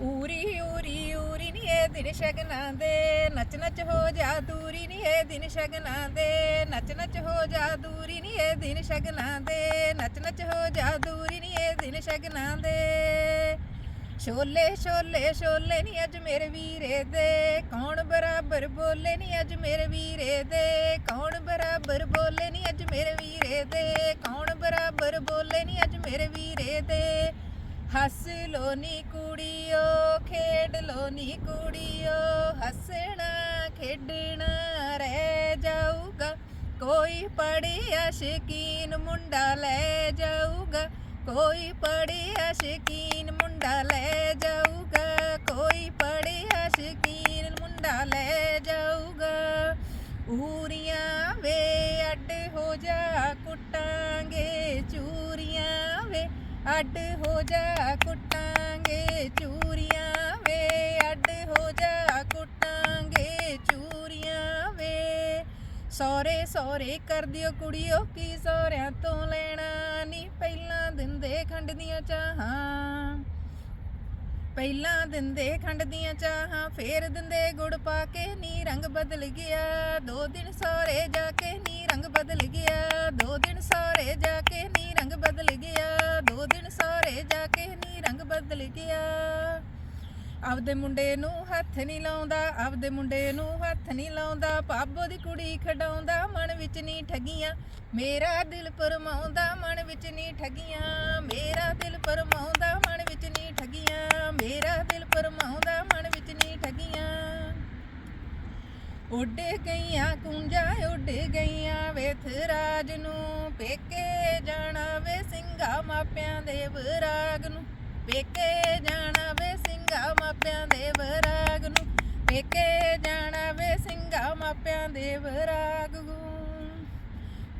ਊਰੀ ਊਰੀ ਊਰੀ ਨੀ ਇਹ ਦਿਨ ਸ਼ਗਨਾਂ ਦੇ, ਨੱਚ ਨੱਚ ਹੋ ਜਾ ਦੂਰੀ ਨੀ ਇਹ ਦਿਨ ਸ਼ਗਨਾਂ ਦੇ, ਨੱਚ ਨੱਚ ਹੋ ਜਾ ਦੂਰੀ ਨੀ ਇਹ ਦਿਨ ਸ਼ਗਨਾਂ ਦੇ, ਨੱਚ ਨੱਚ ਹੋ ਜਾ ਦੂਰੀ ਨੀ ਇਹ ਦਿਨ ਸ਼ਗਨਾਂ ਦੇ। ਛੋਲੇ ਛੋਲੇ ਛੋਲੇ ਨੀ ਅੱਜ ਮੇਰੇ ਵੀਰੇ ਦੇ, ਕੌਣ ਬਰਾਬਰ ਬੋਲੇ ਨੀ ਅੱਜ ਮੇਰੇ ਵੀਰੇ ਦੇ? ਕੌਣ ਬਰਾਬਰ ਬੋਲੇ ਨੀ ਅੱਜ ਮੇਰੇ ਵੀਰੇ ਦੇ? ਕੌਣ ਬਰਾਬਰ ਬੋਲੇ ਨੀ ਅੱਜ ਮੇਰੇ ਵੀਰੇ ਦੇ? ਹੱਸ ਲੋ ਨੀ ਕੁੜੀਓ ਖੇਡ ਲੋ ਨੀ ਕੁੜੀਓ, ਹੱਸਣਾ ਖੇਡਣਾ ਰਹਿ ਜਾਊਗਾ। ਕੋਈ ਪੜਿਆ ਸ਼ਕੀਨ ਮੁੰਡਾ ਲੈ ਜਾਊਗਾ। ਕੋਈ ਪੜਿਆ ਸ਼ਕੀਨ ਮੁੰਡਾ ਲੈ ਜਾਊਗਾ। ਕੋਈ ਪੜਿਆ ਸ਼ਕੀਨ ਮੁੰਡਾ ਲੈ ਜਾਊਗਾ। ਊਰੀਆਂ ਅੱਡ ਹੋ ਜਾ ਕੁੱਟਾਂਗੇ ਚੂਰੀਆਂ ਵੇ, ਅੱਡ ਹੋ ਜਾ ਕੁੱਟਾਂਗੇ ਚੂਰੀਆਂ ਵੇ। ਸੋਰੇ ਸੋਰੇ ਕਰ ਦਿਓ ਕੁੜੀਓ, ਕੀ ਸੋਰਿਆਂ ਤੋਂ ਲੈਣਾ ਨਹੀਂ ਪਹਿਲਾਂ ਦਿੰਦੇ ਖੰਡ ਦੀਆਂ ਚਾਹਾਂ। ਪਹਿਲਾਂ ਦਿੰਦੇ ਖੰਡ ਦੀਆਂ ਚਾਹਾਂ, ਫੇਰ ਦਿੰਦੇ ਗੁੜ ਪਾ ਕੇ ਨੀ ਰੰਗ ਬਦਲ ਗਿਆ। ਦੋ ਦਿਨ ਸੋਰੇ ਜਾ ਕੇ ਨੀ ਰੰਗ ਬਦਲ ਗਿਆ, ਦੋ ਦਿਨ ਸੋਰੇ ਜਾ ਰੰਗ ਗਿਆ। ਆਪਦੇ ਮੁੰਡੇ ਨੂੰ ਹੱਥ ਨਹੀਂ ਲਾਉਂਦਾ, ਆਪਦੇ ਮੁੰਡੇ ਨੂੰ ਹੱਥ ਨਹੀਂ ਲਾਉਂਦਾ ਪਾਬੋ ਦੀ ਕੁੜੀ ਖਡਾਉਂਦਾ, ਮਨ ਵਿੱਚ ਨਹੀਂ ਠਗੀਆਂ। ਮੇਰਾ ਦਿਲ ਪਰਮਾਉਂਦਾ, ਮਨ ਵਿੱਚ ਨਹੀਂ ਠਗੀਆਂ। ਮੇਰਾ ਦਿਲ ਪਰਮਾਉਂਦਾ, ਮਨ ਵਿੱਚ ਨਹੀਂ ਠਗੀਆਂ। ਮੇਰਾ ਦਿਲ ਪਰਮਾਉਂਦਾ, ਮਨ ਵਿੱਚ ਨਹੀਂ ਠਗੀਆਂ। ਉੱਡ ਗਈਆਂ ਕੁੰਜਾਂ, ਉੱਡ ਗਈਆਂ ਵੇਥ ਰਾਜ ਨੂੰ। ਪੇਕੇ ਜਾਣਾ ਵੇ ਸਿੰਘਾ ਮਾਪਿਆਂ ਦੇ ਵਰਾਗ ਪੇਕੇ ਜਾਣਾ ਵੇ ਸਿੰਘਾ ਮਾਪਿਆਂ ਦੇ ਵਰਾਗ ਨੂੰ। ਪੇਕੇ ਜਾਣਾ ਵੇ ਸਿੰਘਾ ਮਾਪਿਆਂ ਦੇ ਵਰਾਗ ਨੂੰ।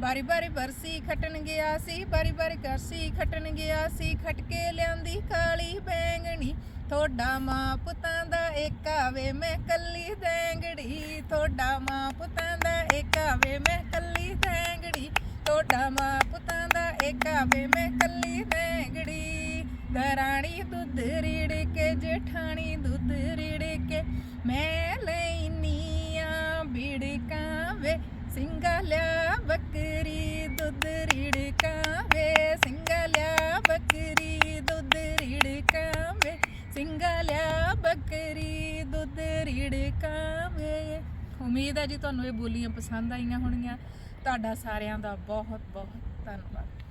ਬਾਰੀ ਬਾਰੀ ਬਰਸੀ ਖਟਣ ਗਿਆ ਸੀ, ਬਾਰੀ ਬਾਰੀ ਕਰਸੀ ਖਟਣ ਗਿਆ ਸੀ। ਖਟ ਕੇ ਲਿਆਂਦੀ ਕਾਲੀ ਬੈਂਗਣੀ ਥੋੜਾ ਮਾਂ ਪੁੱਤਾਂ ਦਾ ਏਕਾ ਵੇ ਮੈਂ ਕੱਲੀ ਦੈਂਗੜੀ ਥੋੜਾ ਮਾਂ ਪੁੱਤਾਂ ਦਾ ਏਕਾ ਵੇ ਮੈਂ ਕੱਲੀ ਦੈਂਗੜੀ ਥੋੜਾ ਮਾਂ ਪੁੱਤਾਂ ਦਾ ਏਕਾ ਵੇ ਮੈਂ ਕੱਲੀ ਦੈਂਗੜੀ ਦਰਾਣੀ ਦੁੱਧ ਰੀੜ ਕੇ ਜਠਾਣੀ ਦੁੱਧ ਰੀੜ ਕੇ ਮੈਂ ਲੈਨੀਆਂ ਬਿੜਕਾਂ ਵੇ, ਸਿੰਗਲਿਆ ਬੱਕਰੀ ਦੁੱਧ ਰੀੜਕਾਂ ਵੇ। ਸਿੰਗਲਿਆ ਬੱਕਰੀ ਦੁੱਧ ਰੀੜਕਾਂ ਵੇ, ਸਿੰਗਲਿਆ ਬੱਕਰੀ ਦੁੱਧ ਰੀੜਕਾਂ ਵੇ। ਉਮੀਦ ਹੈ ਜੀ ਤੁਹਾਨੂੰ ਇਹ ਬੋਲੀਆਂ ਪਸੰਦ ਆਈਆਂ ਹੋਣਗੀਆਂ ਤੁਹਾਡਾ ਸਾਰਿਆਂ ਦਾ ਬਹੁਤ ਬਹੁਤ ਧੰਨਵਾਦ।